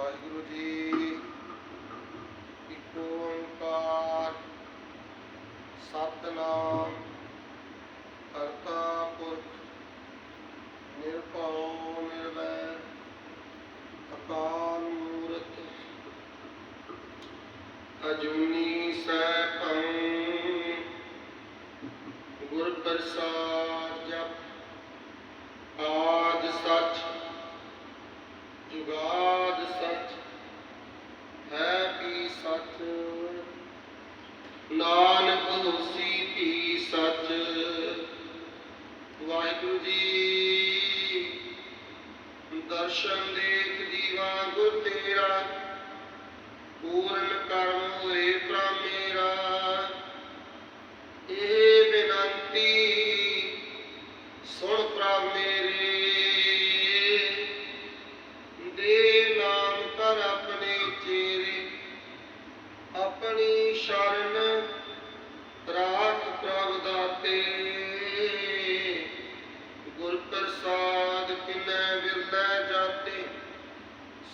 ਵਾਹਿਗੁਰੂ ਜੀ। ਇੱਕ ਓੰਕਾਰ। ਸਤਨਾਮ। ਕਰਤਾ ਪੁਰਖ। ਨਿਰਭਉ ਨਿਰਵੈਰ ਅਕਾਲ ਮੂਰਤ। ਅਜੂਨੀ ਸੈਭੰ ਗੁਰ ਪ੍ਰਸਾਦ। ਨਾਨਕ ਹੋਸੀ ਵੀ ਸੱਚ। ਵਾਹਿਗੁਰੂ ਜੀ ਦਰਸ਼ਨ ਦੇਖ ਦੀਵਾ ਗੁਰ ਤੇਰਾ ਪੂਰਨ ਕਰਮ ਕਿਨੈ ਜਾਤੇ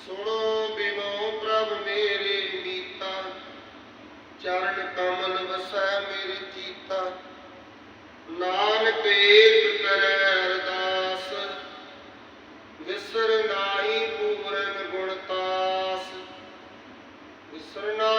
ਸੁਣੋ ਬਿਨੋ ਪ੍ਰਭ ਮੇਰੇ ਮੀਤਾ, ਚਰਨ ਕਮਲ ਵਸੈ ਮੇਰੇ ਚੀਤਾ। ਨਾਨਕ ਏਕ ਕਰੈ ਅਰਦਾਸ, ਵਿਸਰ ਨਾਹੀ ਪੂਰਨ ਗੁਣਤਾਸ ਵਿਸਰਨਾ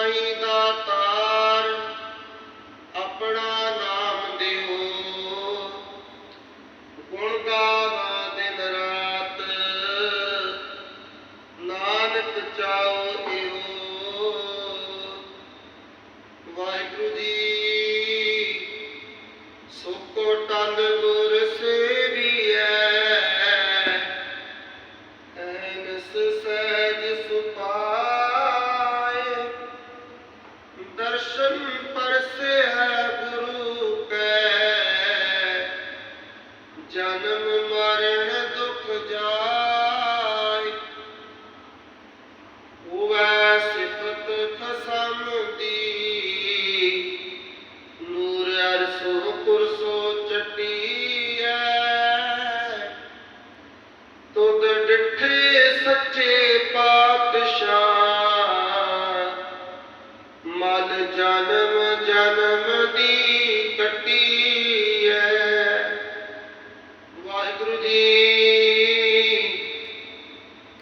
ਵਾਹਿਗੁਰੂ ਜੀ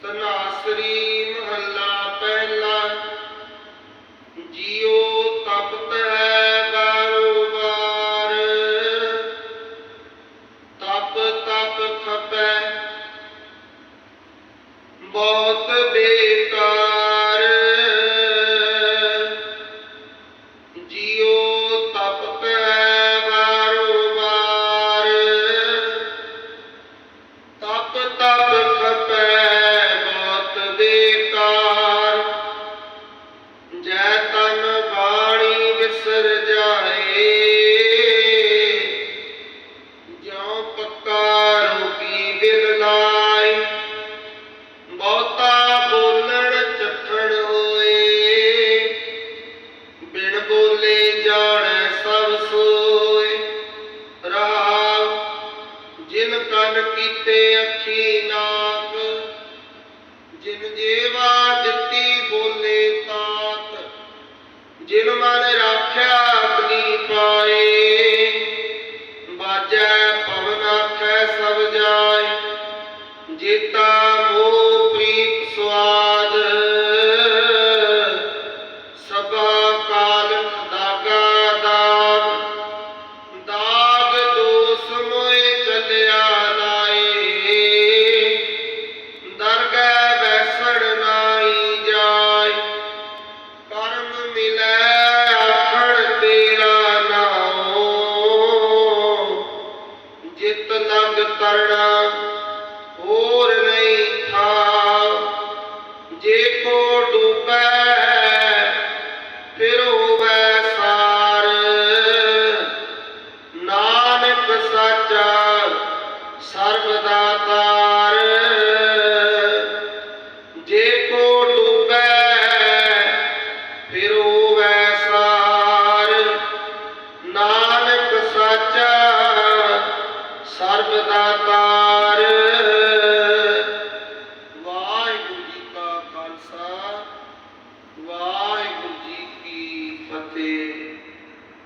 ਤਨਾਸਰੀ ਮਹੱਲਾ ਪਹਿਲਾ। ਜੀਉ ਤਪਤ ਹੈ ਬਾਰੋ ਬਾਰ ਤਪ ਤਪ ਖਪੈ। ਬਹੁਤ ਬੇਕਾਰ ਜਿਨ ਕਨ ਕੀਤੇ ਅੱਖੀ ਨਾਕ ਜਿਨ ਜੀਵਾ ਦਿੱਤੀ ਬੋਲੇ ਤਾਤ, ਜਿਨ ਮਨ ਰਾਖਿਆ ਆਪਣੀ ਪਾਏ, ਬਾਜੈ ਪਵਨ ਆਖੈ ਸਭ ਜਾਏ, ਜੇਤਾ ਮੋਹ ਪ੍ਰੀਤ ਸਵਾਦ